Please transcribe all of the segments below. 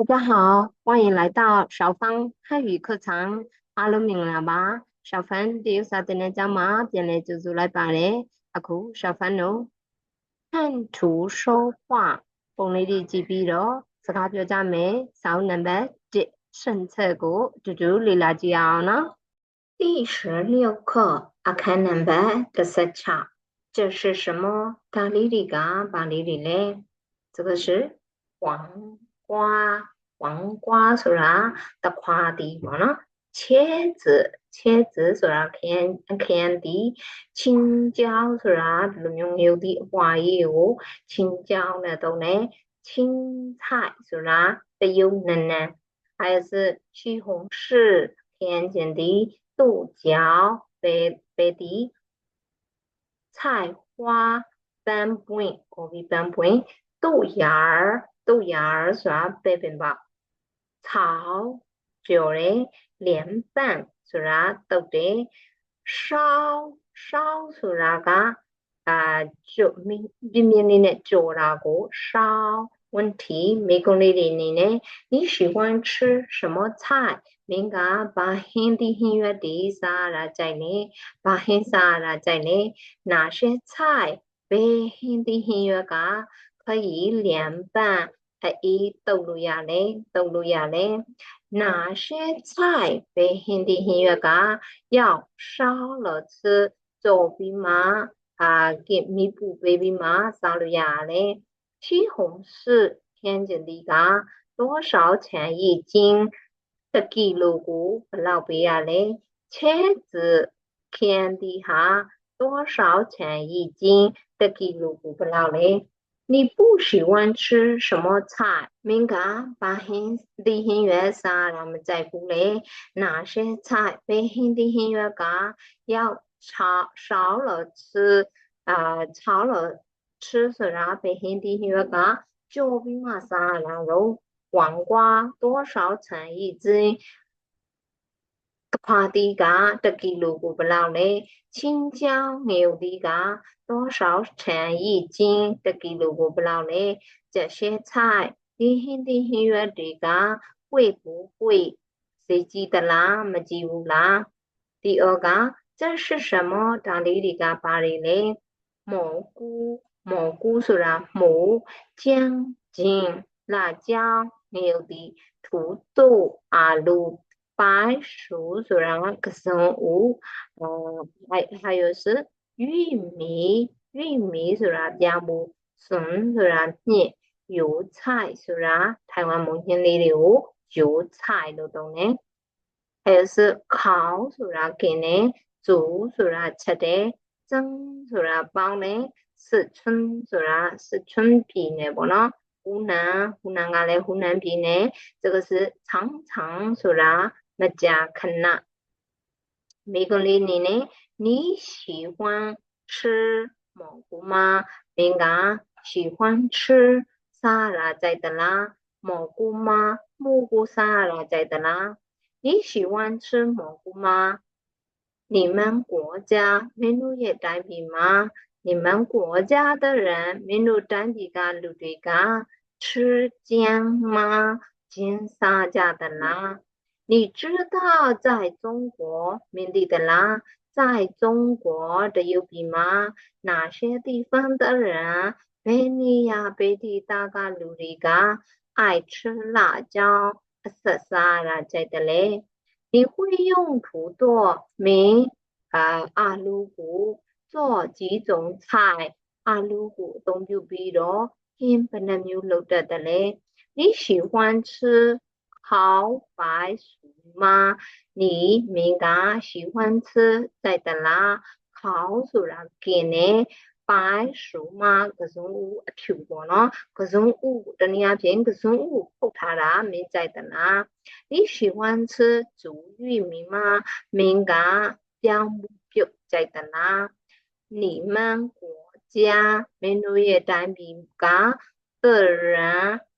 大家好，欢迎来到小芳汉语课堂。အားလုံးမင်္ဂလာပါ။小芳ဒီဥစားတင်တဲ့ကျောင်းမှာပြန်လည်ကြိုဆိုလိုက်ပါတယ်။အခု小芳တို့看图说话ပုံလေးတွေကြည့်ပြီးတော့စကားပြောကြမယ်။စာအုပ်နံပါတ်1顺册ကိုအတူတူလေ့လာကြည့်အောင်နော်။第十六课အခန်းနံပါတ်16这是什么？ဒါလေးတွေကဘာလေးတွေလဲ။这个是黄瓜 黄瓜是啦，带夸的嘛啦，茄子，茄子是啦，甜甜的，青椒是啦，用用油的，黄油，青椒嘞都呢，青菜是啦，都有呢呢，还是西红柿，甜甜的，豆角，白白的，菜花，翻滚，我给翻滚，豆芽儿，豆芽儿是啊，白粉吧。င်ပါ草ကြော်တယ်လျံပန့်ဆိုတာတုတ်တယ်ရှောင်းရှောင်းဆိုတာကအာကျုပ်ပြင်းပြင်းလေးနဲ့ကြော်တာကိုရှောင်း问题မိကုံးလေးတွေအနေနဲ့你喜欢吃什么菜မင်းကဘာဟင်းသီးဟင်းရွက်တွေစားရကြိုက်လဲဘာဟင်းစားရကြိုက်လဲ哪些菜ဘယ်ဟင်းသီးဟင်းရွက်က可以凉拌 一都路呀嘞，都路呀嘞，哪些菜被很多音乐家要烧了吃，做比马啊，给弥补被比马烧了呀嘞。西红柿天津的家多少钱一斤？这几路股不老不啊嘞。茄子天底下多少钱一斤？这几路股不老嘞。你不喜欢吃什么菜？明嘎巴黑的很圆沙我们在不嘞哪些菜？北韩的很圆嘎要炒烧了吃啊炒了吃是然后北韩的很圆嘎就冰嘛沙拉肉黄瓜多少钱一斤？快递嘎这个路过不了嘞青椒牛的嘎多少钱一斤？这个如果不了嘞？这些菜，你肯定要理个会不会？谁记得啦？没记住了。第二个，这是什么？这里的个扒里嘞？蘑菇，蘑菇虽然蘑，姜、姜、辣椒、牛的、土豆、啊、芦、白薯，虽然可是有，嗯，还还有是。 玉米玉米ဆိုတာပြောင်းဖို့စွန်ဆိုတာညစ်油菜ဆိုတာထိုင်ဝမ်မုန်ဟင်းလေးတွေကို油菜လို့သုံးတယ်။အဲ是烤ဆိုတာกินတယ်။煮ဆိုတာချက်တယ်။蒸ဆိုတာပေါင်းတယ်။四川ဆိုတာ四川ပြည်နယ်ပေါ့နော်။湖南湖南ကလည်း湖南ပြည်နယ်။这个是长长ဆိုတာမကြာခဏမိကုလေးအနေနဲ့ 你喜欢吃蘑菇吗？明噶喜欢吃沙拉在的啦，蘑菇吗？蘑菇沙拉在的啦。你喜欢吃蘑菇吗？你们国家民族也单比吗？你们国家的人民族单比噶路对噶吃姜吗？姜沙家的啦。你知道在中国民地的啦？在中国的邮币吗？哪些地方的人贝尼亚贝蒂大嘎鲁里嘎爱吃辣椒？色萨拉在的嘞？你会用土豆米啊阿鲁古做几种菜？阿鲁古东就比如天本的牛肉的的嘞？你喜欢吃 how by 妈，你明个喜欢吃在的啦？烤熟了给呢，白熟嘛，各种物漂过咯，各种物的那边各种物不怕啦，没在的啦。你喜欢吃煮玉米吗？明个标目标在的啦。你们国家没农业单品噶？的人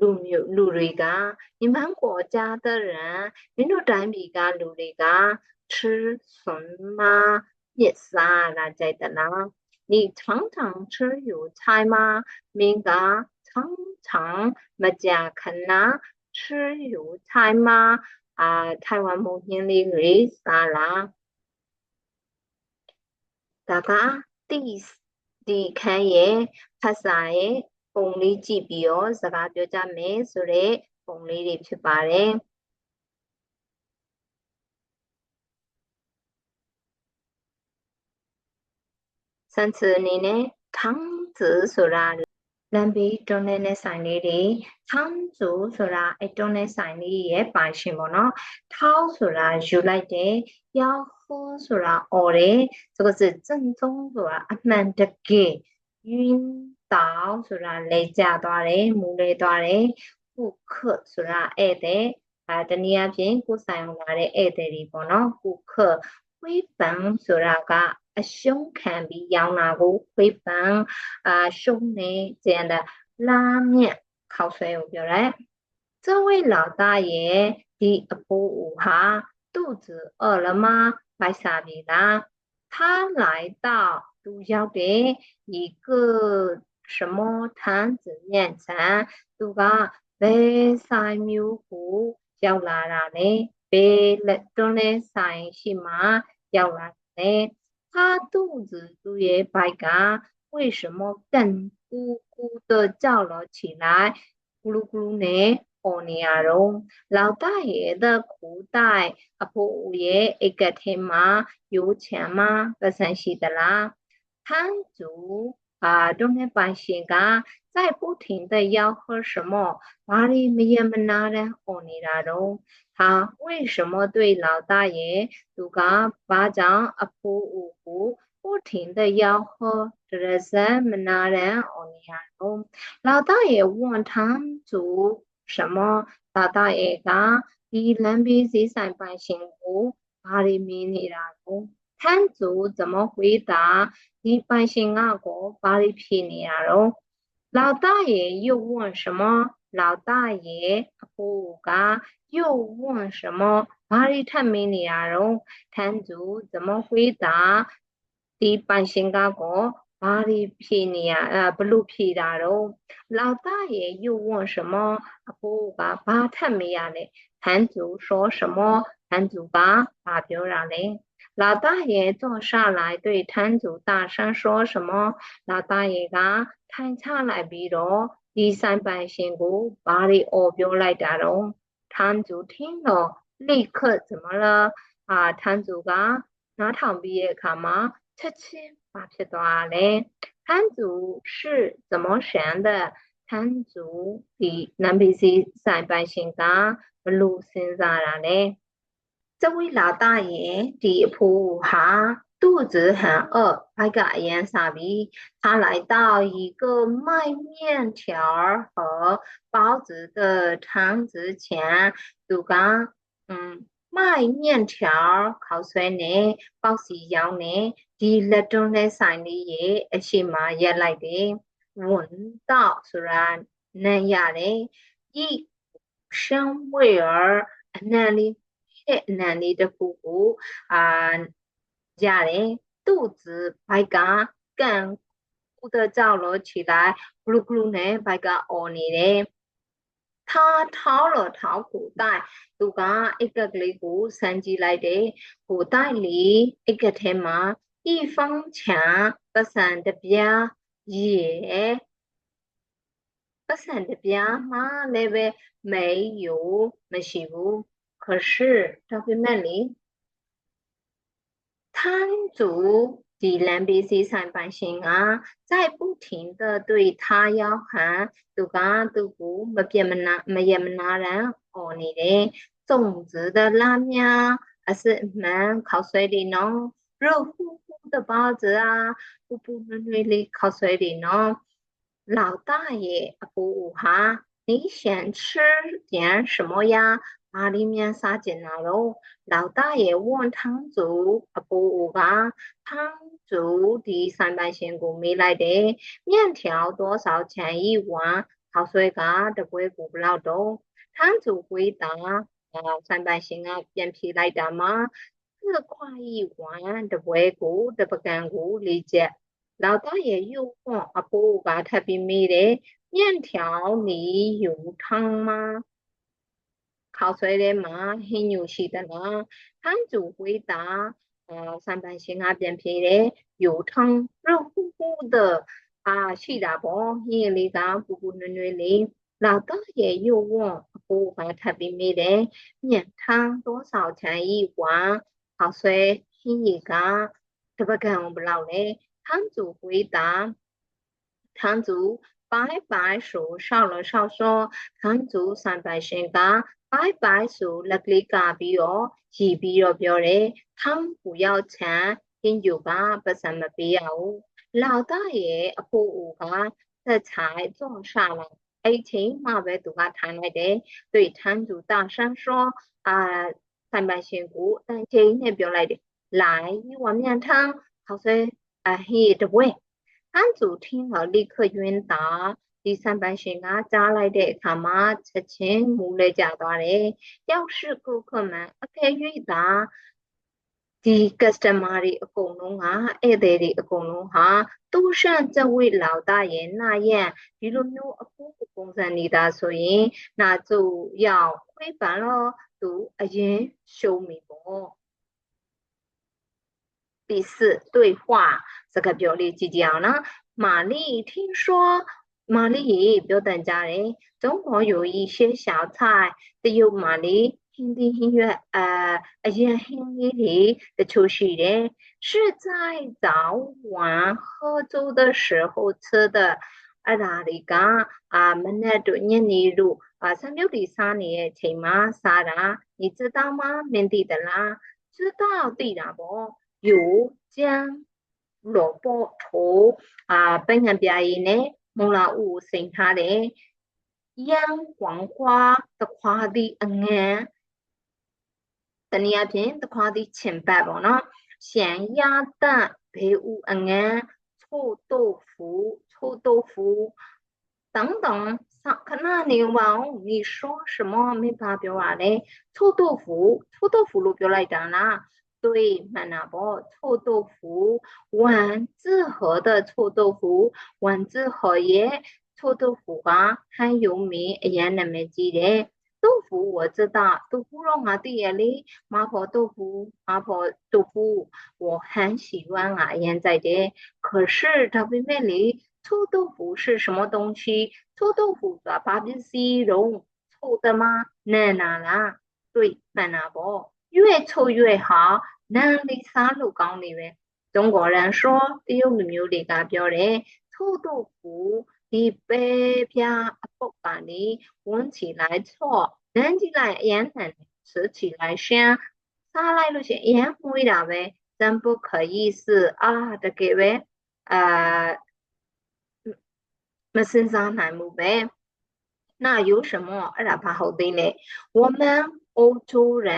လူမျိုးလူတွေက你们国家的人မင်းတို့တိုင်းပြည်ကလူတွေက吃什么ညစ်စားလာကြိုက်သလား你常常吃油菜吗မင်းက常常မကြာခဏ 吃油菜吗？啊，台湾母亲的瑞莎啦。ဒါကတိဒီခန်းရဲ့ဖတ်စာရဲ့ ပုံလေးကြည့်ပြီးတော့စကားပြောကြမယ်ဆိုတော့ပုံလေးတွေဖြစ်ပါတယ်စံစအနေနဲ့ထန်းစဆိုတာလမ်းဘေးတွန်းတဲ့ဆိုင်လေးတွေထောင်းဆိုဆိုတာအတွန်းတဲ့ဆိုင်လေးရဲ့ပိုင်ရှင်ပေါ့နော်ထောင်းဆိုတာယူလိုက်တယ်ယောဟူးဆိုတာអော်တယ်ဆိုတော့စံသုံးဆိုတာအမှန်တကယ်ရင်း 晕倒ဆိုတာလဲကျသွားတယ်မူလဲသွားတယ်ခုခဆိုတာဧည့်သည်အဲတနည်းအားဖြင့်ကိုယ်ဆိုင်အောင်လာတဲ့ဧည့်သည်တွေပေါ့နော်ခုခဝိပံဆိုတာကအရှုံးခံပြီးရောင်းတာကိုဝိပံအာရှုံးနေ这样的拉面ခောက်ဆွဲကိုပြောတယ်这位老大爷ဒီအဖိုးဦးဟာ肚子饿了吗လိုက်စားပြီလား他来到သူရောက်တဲ့一个 什么摊子面前သူကဘယ်ဆိုင်မျိုးကိုရောက်လာတာလဲဘယ်လက်တွန်းလဲဆိုင်ရှိမှရောက်လာတယ်他肚子都也白嘎，为什么更咕咕的叫了起来？咕噜咕噜呢？哦尼亚荣，老大爷的口袋阿婆五爷一个天吗？有钱吗？不san 西的啦。摊主 啊，中间百姓噶在不停的吆喝什么？哪里没也没拿的？哦尼亚荣。他为什么对老大爷杜嘎巴掌阿婆五五不停的吆喝？这是么那人哦尼亚龙。老大爷问摊主什么？老大爷讲：你人比谁上班辛苦？哪里没你啦？ 摊主怎么回答？你半心阿哥哪里骗你啊？喽？老大爷又问什么？老大爷阿婆五嘎。又问什么？哪里探没你啊？容摊主怎么回答？第半仙嘎哥哪里骗你啊？呃，不露皮的容老大爷又问什么？不嘎巴探没呀嘞？摊主说什么？摊主嘎发表了嘞？ 老大爷坐下来对摊主大声说什么？老大爷嘎摊下来比罗第三半仙姑巴里哦表来的容。摊主听了，立刻怎么了？啊，摊主ကနားထောင်ပြီးရဲ့အခါမှာချက်ချင်းဘာဖြစ်သွားလဲ။摊主是怎么想的？摊主ဒီနံပါတ်စီဆိုင်ပိုင်ရှင်ကဘလို့စဉ်းစားတာလဲ။ 这位老大爷ဒီအဖိုးဟာ肚子很饿，白个颜傻逼，他来到一个卖面条和包子的摊子前，就讲，嗯，卖面条口水呢，包子要呢，ဒီလက်တွန်းတဲ့ဆိုင်လေးရဲ့အရှိမရက်လိုက်တယ်闻到虽然能ရတယ်一香味儿အနံ လေးတဲ့အနံလေးတစ်ခုကိုအာရတယ်肚子ဘိုက်ကကန်ကူ的ကြောက်လို့ခြေလိုက်ဂလူဂလူနဲ့ဘိုက်ကအော်နေတယ်他掏了掏口袋သူကအက်ကကလေးကိုစမ်းကြည့်လိုက်တယ်ကို袋里အက်ကထဲမှာ一方钱ပတ်စံတပြားရေပတ်စံတပြားမှလည်းပဲ没有မရှိဘူး 可是，到底那里？摊主的兰比西上半身啊，在不停的对他要喊：“杜嘎杜古，没别么拿，没也么拿人哦，你的粽子的拉面啊，还是蛮烤水里弄肉乎乎的包子啊，布布嫩嫩的烤水里弄。”老大爷，阿布哈，你想吃点什么呀？哪里面撒进来喽？老大爷问摊主：“阿婆吧，摊主的三百仙姑没来的，面条多少钱一碗？口水嘎的贵不不老多。”摊主回答：“啊，三百仙啊，变皮来的吗？四块一碗的贵股的不干股理解。”老大爷又问：“阿婆吧，特别美的面条里有汤吗？” 考水的嘛，很有趣的啦。摊主回答，呃，三百姓啊，便便的，有汤热乎乎的啊，是的不？夜里个布布暖暖的，老大爷又问，不还特别美的，面汤多少钱一碗？考水很一个，这不跟我不老嘞。摊主回答，摊主。拜拜数少了少说，摊主三百姓 က拜拜数လက်ကလေးကပြီးတော့ရည်ပြီးတော့ပြောတယ်။他们不要钱ဟင်းကျူကပတ်စံမပေးရဘူး။老大爷အဖိုးအိုကသက်才坐下了အဲ့ချိန်မှပဲသူကထိုင်လိုက်တယ်။对摊主大声说啊三百姓ကိုအတန်ချိန်နဲ့ပြောလိုက်တယ်။来我面汤好水啊黑的喂。摊主听后立刻晕倒， 第三班ရှင်ကကြားလိုက်တဲ့အခါမှာချက်ချင်းမူလဲကျသွားတယ်။ရောက်ရှိ顾客们အကယ်၍သာဒီ customer တွေအကုန်လုံးကဧည့်သည်တွေအကုန်လုံးဟာတူရှန့်ကျဝိလောက်တာရဲ့နာယံဒီလိုမျိုးအဖို့ပုံစံနေတာဆိုရင်နာကျုပ်ရောက်ခွေးပန်တော့သူအရင်ရှုံးပြီပေါ့第四对话这个表里记讲呢，玛丽听说 玛丽表等家人，中国有一些小菜，只有玛丽听的音乐，呃，而且听的的出息的，是在早晚喝粥的时候吃的。အဲ့ဒါတွေကအာမနက်တို့ညနေတို့အာဆံပြုတ်တွေစားနေတဲ့အချိန်မှာစားတာ你知道吗မင်းသိသလား知道သိတာပေါ့有姜、萝卜头啊，本人表演呢， 蒙拉乌生他的洋黄瓜的花的嗯，တနည်းအားဖြင့်တခွားသည့်ချင်ပတ်ပေါ့နော်။ရှန်ရတဘေဥအငန်း醋豆腐醋豆腐等等ခဏနေအောင်你说什么没法ပြောရလဲ醋豆腐醋豆腐လို့ပြောလိုက်တာလား 对，慢那不臭豆腐，丸子河的臭豆腐，丸子河也臭豆腐啊，很有名，也那么记得。豆腐我知道，豆腐肉啊，对呀哩，麻婆豆腐，麻婆豆腐我很喜欢啊，现在的。可是它妹妹里臭豆腐是什么东西？臭豆腐的把比西肉臭的吗？那哪啦？对，慢那不越臭越好。 နန်လေးစားလို့ကောင်းနေပဲ中国人说တရုတ်လူမျိုးတွေကပြောတယ်ထို့တို့ကိုဒီပဲပြအပုတ်ပါနေဝန်း起来错နန်းကြည့်လိုက်အရန်ဟန်吃起来香စားလိုက်လို့ရှိရင်အရန်မှုေးတာပဲ真不可以是啊တကယ်ပဲအာမစင်စားနိုင်ဘူးပဲ那有什么အဲ့ဒါဘာဟုတ်သေးလဲ我们欧洲人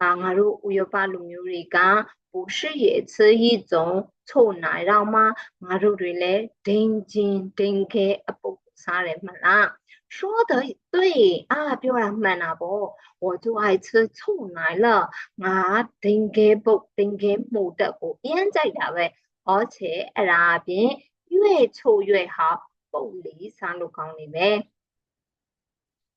啊，我如乌有巴鲁牛里讲，不是也是一种错难让吗？我如对嘞，定金定开啊不啥人么啦？说的对啊，表扬们啊不，我就爱吃醋奶了，啊，定开不定开没得过，现在的喂，而且那边越臭越好，不离三路讲里呗。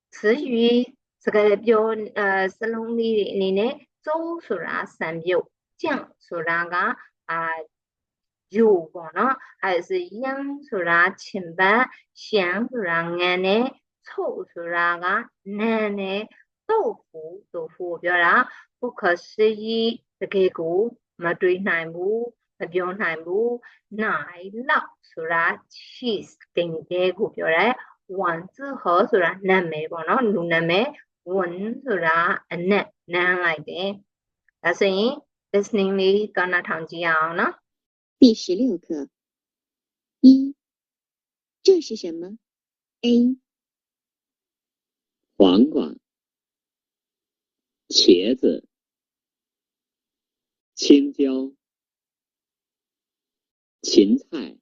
词语 စကားပြောအဲစလုံးလေးတွေအနေနဲ့ကျိုးဆိုတာစံပြုတ်ကြံဆိုတာကအာယူပေါ့နော်အဲဆိုရမ်းဆိုတာချင်ပတ်ရှမ်းဆိုတာငံနဲ့ချုပ်ဆိုတာကနန်နဲ့豆腐豆腐ပြောတာ不可思议တကယ်ကိုမတွေးနိုင်ဘူးမပြောနိုင်ဘူးနိုင်လောက်ဆိုတာ cheese တင်တဲ့ကိုပြောတယ်ဝမ်ဇဟောဆိုတာနာမည်ပေါ့နော်လူနာမည်ဝန် ဆိုတာအနက်နမ်းလိုက်တယ်ဒါဆိုရင် listening လေးသွားနာထောင်ကြည့်အောင်နော်第十六课一这是什么 A 黄瓜茄子青椒芹菜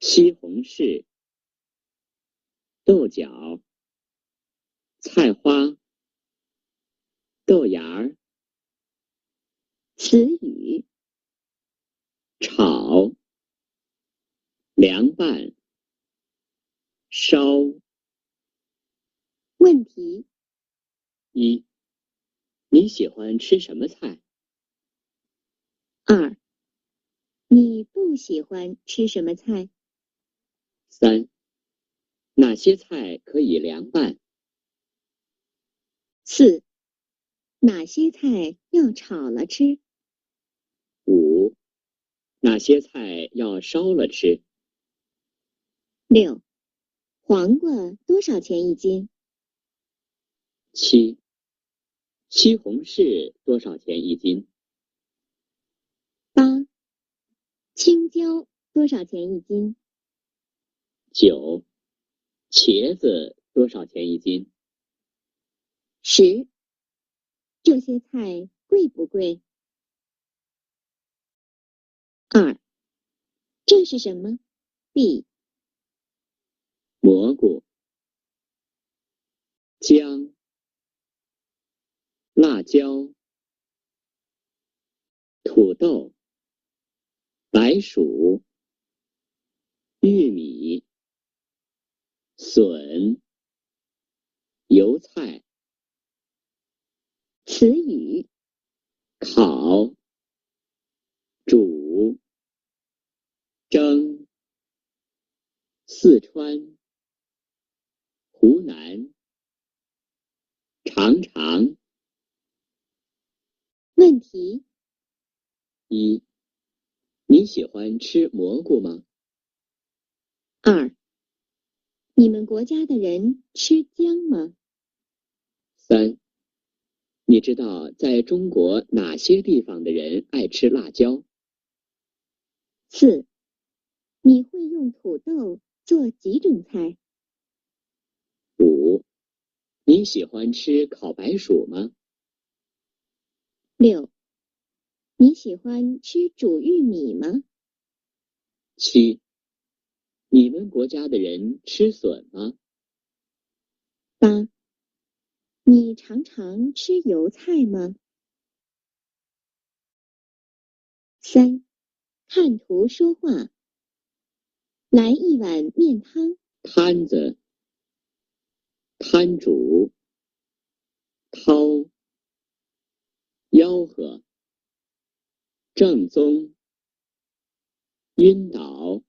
西红柿豆角 菜花、豆芽儿、词语、炒、凉拌、烧。问题一，你喜欢吃什么菜？二，你不喜欢吃什么菜？三，哪些菜可以凉拌？四，哪些菜要炒了吃？五，哪些菜要烧了吃？六，黄瓜多少钱一斤？七，西红柿多少钱一斤？八，青椒多少钱一斤？九，茄子多少钱一斤？十，这些菜贵不贵？二，这是什么？B，蘑菇、姜、辣椒、土豆、白薯、玉米、笋、油菜、词语烤、煮、蒸、四川、湖南、常常。问题一，你喜欢吃蘑菇吗？二，你们国家的人吃姜吗？三，你知道在中国哪些地方的人爱吃辣椒？四，你会用土豆做几种菜？五，你喜欢吃烤白薯吗？六，你喜欢吃煮玉米吗？七，你们国家的人吃笋吗？八，你常常吃油菜吗？三，看图说话。来一碗面汤。摊子、摊主、掏、吆喝、正宗、晕倒、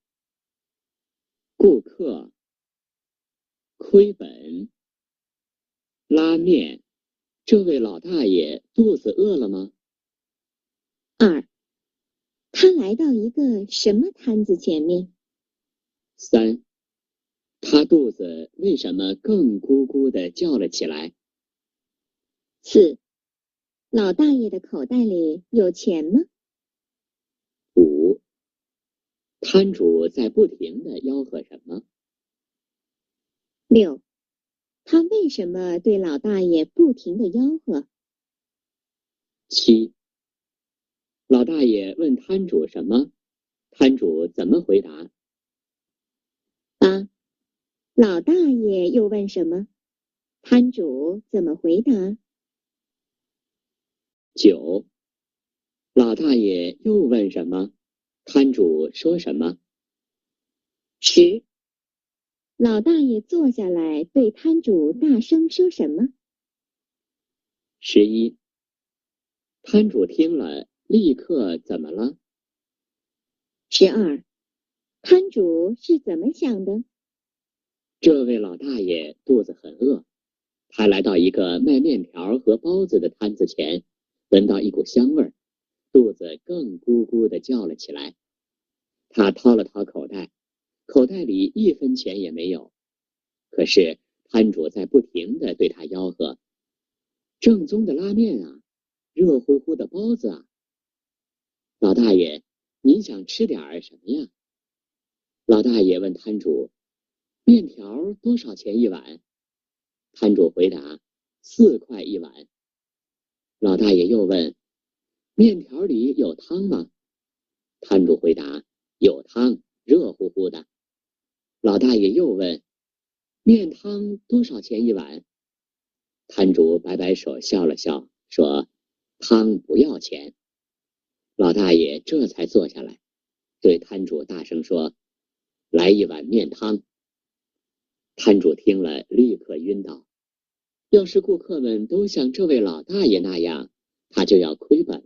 顾客、亏本、拉面。这位老大爷肚子饿了吗？二，他来到一个什么摊子前面？三，他肚子为什么更咕咕的叫了起来？四，老大爷的口袋里有钱吗？五，摊主在不停的吆喝什么？六，他为什么对老大爷不停的吆喝？七，老大爷问摊主什么？摊主怎么回答？八，老大爷又问什么？摊主怎么回答？九，老大爷又问什么？摊主说什么？十，老大爷坐下来对摊主大声说什么？十一，摊主听了立刻怎么了？十二，摊主是怎么想的？这位老大爷肚子很饿，他来到一个卖面条和包子的摊子前，闻到一股香味儿，肚子更咕咕的叫了起来。他掏了掏口袋，口袋里一分钱也没有。可是摊主在不停的对他吆喝：“正宗的拉面啊，热乎乎的包子啊！”老大爷，您想吃点儿什么呀？老大爷问摊主。面条多少钱一碗？摊主回答：四块一碗。老大爷又问：面条里有汤吗？摊主回答：有汤，热乎乎的。老大爷又问：面汤多少钱一碗？摊主摆摆手，笑了笑，说：汤不要钱。老大爷这才坐下来，对摊主大声说：来一碗面汤。摊主听了，立刻晕倒。要是顾客们都像这位老大爷那样，他就要亏本